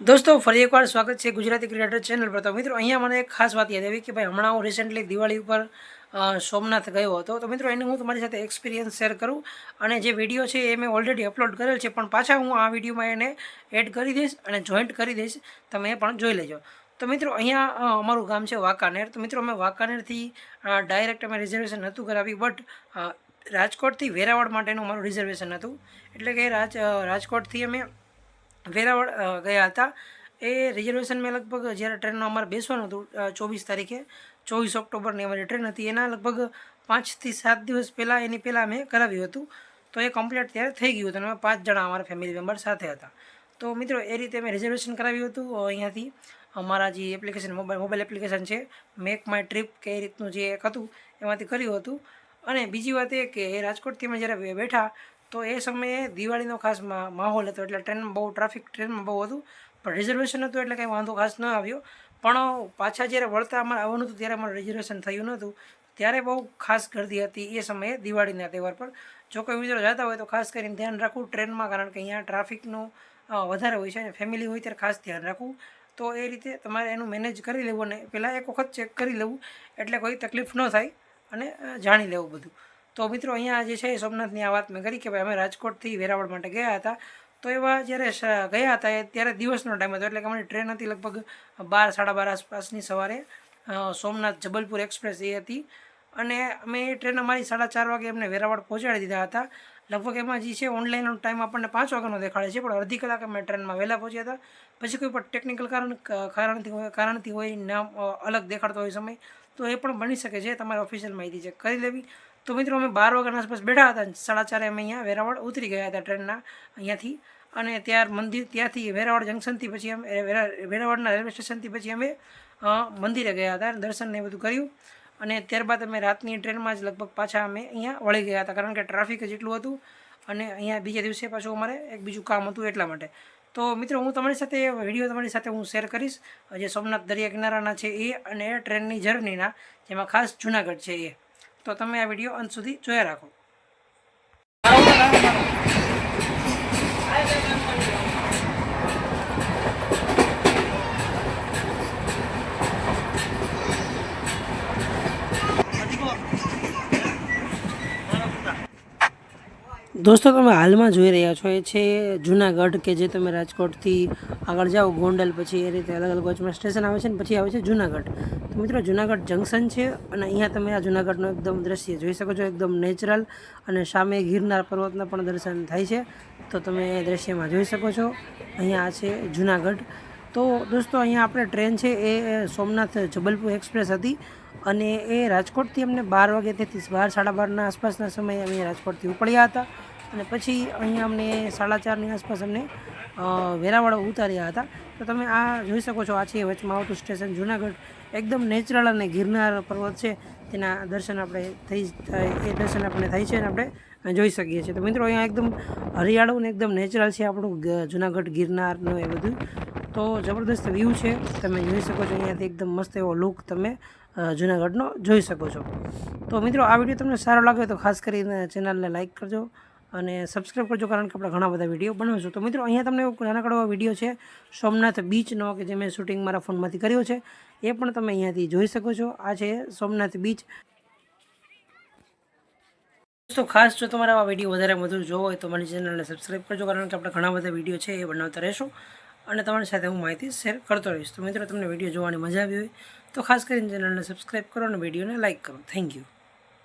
दोस्तों, फरी एक बार स्वागत है गुजराती क्रिकेटर चैनल पर। तो मित्रों अँ मैंने एक खास बात याद आई कि भाई हमें रिसेंटली दिवाली पर સોમનાથ ગયો હતો. તો મિત્રો, એને હું તમારી સાથે એક્સપિરિયન્સ શેર કરું અને જે વીડિયો છે એ મેં ઓલરેડી અપલોડ કરેલ છે, પણ પાછા હું આ વિડીયોમાં એને એડ કરી દઈશ અને જોઈન્ટ કરી દઈશ. તમે એ પણ જોઈ લેજો. તો મિત્રો, અહીંયા અમારું ગામ છે વાંકાનેર. તો મિત્રો, અમે વાંકાનેરથી ડાયરેક્ટ અમે રિઝર્વેશન નહોતું કરાવ્યું બટ રાજકોટથી વેરાવળ માટેનું અમારું રિઝર્વેશન હતું. એટલે કે રાજ રાજકોટથી અમે વેરાવળ ગયા હતા. એ રિઝર્વેશન મેં લગભગ જ્યારે ટ્રેનમાં અમારે બેસવાનું હતું ચોવીસ તારીખે. ચોવીસ ઓક્ટોબરની અમારી ટ્રેન હતી. એના લગભગ પાંચથી સાત દિવસ પહેલાં એની પહેલાં મેં કરાવ્યું હતું. તો એ કમ્પ્લીટ ત્યારે થઈ ગયું હતું અને અમે પાંચ જણા અમારા ફેમિલી મેમ્બર સાથે હતા. તો મિત્રો, એ રીતે મેં રિઝર્વેશન કરાવ્યું હતું અહીંયાથી. અમારા જે એપ્લિકેશન મોબાઈલ મોબાઈલ એપ્લિકેશન છે મેક માય ટ્રીપ કે એ રીતનું જે એક હતું, એમાંથી કર્યું હતું. અને બીજી વાત એ કે રાજકોટથી અમે જ્યારે બેઠા, તો એ સમયે દિવાળીનો ખાસ માહોલ હતો. એટલે ટ્રેનમાં બહુ ટ્રાફિક ટ્રેનમાં બહુ હતું. પણ રિઝર્વેશન હતું એટલે કંઈ વાંધો ખાસ ન આવ્યો. પણ પાછા જ્યારે વળતા અમારે આવવાનું હતું, ત્યારે અમારું રિઝર્વેશન થયું નહોતું. ત્યારે બહુ ખાસ ગરદી હતી એ સમયે દિવાળીના તહેવાર પર. જો કોઈ મિત્રો જતા હોય તો ખાસ કરીને ધ્યાન રાખવું ટ્રેનમાં, કારણ કે અહીંયા ટ્રાફિકનું વધારે હોય છે અને ફેમિલી હોય ત્યારે ખાસ ધ્યાન રાખવું. તો એ રીતે તમારે એનું મેનેજ કરી લેવું અને પહેલાં એક વખત ચેક કરી લેવું, એટલે કોઈ તકલીફ ન થાય અને જાણી લેવું બધું. તો મિત્રો, અહીંયા જે છે એ સોમનાથની આ વાત મેં કરી કે ભાઈ અમે રાજકોટથી વેરાવળ માટે ગયા હતા. તો એવા જ્યારે ગયા હતા ત્યારે દિવસનો ટાઈમ હતો. એટલે કે અમારી ટ્રેન હતી લગભગ બાર, સાડા બાર આસપાસની સવારે. સોમનાથ જબલપુર એક્સપ્રેસ એ હતી. અને અમે એ ટ્રેન અમારી સાડા ચાર વાગે એમને વેરાવળ પહોંચાડી દીધા હતા. લગભગ એમાં જે છે ઓનલાઈનનો ટાઈમ આપણને પાંચ વાગ્યાનો દેખાડે છે. પણ અડધી કલાક અમે ટ્રેનમાં વહેલા પહોંચ્યા હતા. પછી કોઈ પણ ટેકનિકલ કારણ કારણથી હોય કારણથી હોય, નામ અલગ દેખાડતો હોય સમય, તો એ પણ બની શકે છે. તમારે ઓફિશિયલ માહિતી ચેક કરી લેવી. તો મિત્રો અમે બાર વાગ્યાના આસપાસ બેઠા હતા સાડા ચારે અમે અહીંયા વેરાવળ ઉતરી ગયા હતા ટ્રેનના અહીંયાથી. અને ત્યાર મંદિર, ત્યાંથી વેરાવળ જંકશનથી પછી અમે વેરાવળના રેલવે સ્ટેશનથી પછી અમે મંદિરે ગયા હતા દર્શન ને બધું કર્યું. અને ત્યારબાદ અમે રાતની ટ્રેનમાં જ લગભગ પાછા અમે અહીંયા વળી ગયા હતા, કારણ કે ટ્રાફિક જ એટલું હતું. અને અહીંયા બીજા દિવસે પાછું અમારે એક બીજું કામ હતું એટલા માટે. તો મિત્રો હું તમારી સાથે, વીડિયો તમારી સાથે હું શેર કરીશ. જે સોમનાથ દરિયા કિનારાના છે એ અને ટ્રેનની જર્નીના, જેમાં ખાસ જુનાગઢ છે એ. તો તમે આ વીડિયો અંત સુધી જોયા રાખો. દોસ્તો, તમે હાલમાં જોઈ રહ્યા છો, એ છે જુનાગઢ કે જે તમે રાજકોટથી આગળ જાઓ, ગોંડલ, પછી એ રીતે અલગ અલગ વચમાં સ્ટેશન આવે છે ને પછી આવે છે જુનાગઢ. તો મિત્રો, જુનાગઢ જંકશન છે અને અહીંયા તમે આ જુનાગઢનો એકદમ દ્રશ્ય જોઈ શકો છો, એકદમ નેચરલ અને સામે ગિરનાર પર્વતના પણ દર્શન થાય છે. તો તમે એ દ્રશ્યમાં જોઈ શકો છો, અહીંયા આ છે જુનાગઢ. તો દોસ્તો, અહીંયા આપણે ટ્રેન છે, એ સોમનાથ જબલપુર એક્સપ્રેસ હતી અને એ રાજકોટથી અમને બાર વાગ્યાથી બાર, સાડા બારના આસપાસના સમયે અમે રાજકોટથી ઉપડ્યા હતા. અને પછી અહીંયા અમને સાડા ચારની આસપાસ અમને વેરાવાળા ઉતાર્યા હતા. તો તમે આ જોઈ શકો છો, આ છે વચમાં આવતું સ્ટેશન. જુનાગઢ એકદમ નેચરલ અને ગિરનાર પર્વત છે. તેના દર્શન આપણે થઈ એ દર્શન આપણે થાય છે અને આપણે જોઈ શકીએ છીએ. તો મિત્રો, અહીંયા એકદમ હરિયાળું ને એકદમ નેચરલ છે આપણું જુનાગઢ ગિરનારનું એ બધું. તો જબરદસ્ત વ્યૂ છે. તમે જોઈ શકો છો, અહીંયાથી એકદમ મસ્ત એવો લુક તમે જુનાગઢનો જોઈ શકો છો. તો મિત્રો, આ વીડિયો તમને સારો લાગે તો ખાસ કરીને ચેનલને લાઇક કરજો. અને સબસ્ક્રાઈબ કરજો કારણ કે આપણે ઘણા બધા વીડિયો બનાવીશું તો મિત્રો, અહીંયા તમને નાનકડો વીડિયો છે, સોમનાથ બીચનો કે જે મેં શૂટિંગ મારા ફોનમાંથી કર્યો છે. એ પણ તમે અહીંયાથી જોઈ શકો છો. આ છે સોમનાથ બીચ દોસ્તો, ખાસ જો તમારે આ વીડિયો વધારે વધુ જોવો હોય તો મારી ચેનલને સબસ્ક્રાઈબ કરજો કારણ કે આપણે ઘણા બધા વીડિયો છે એ બનાવતા રહેશું. અને તમારી સાથે હું માહિતી શેર કરતો રહીશ. તો મિત્રો, તમને વીડિયો જોવાની મજા આવી હોય તો ખાસ કરીને ચેનલને સબસ્ક્રાઈબ કરો અને વિડીયોને લાઇક કરો. Thank you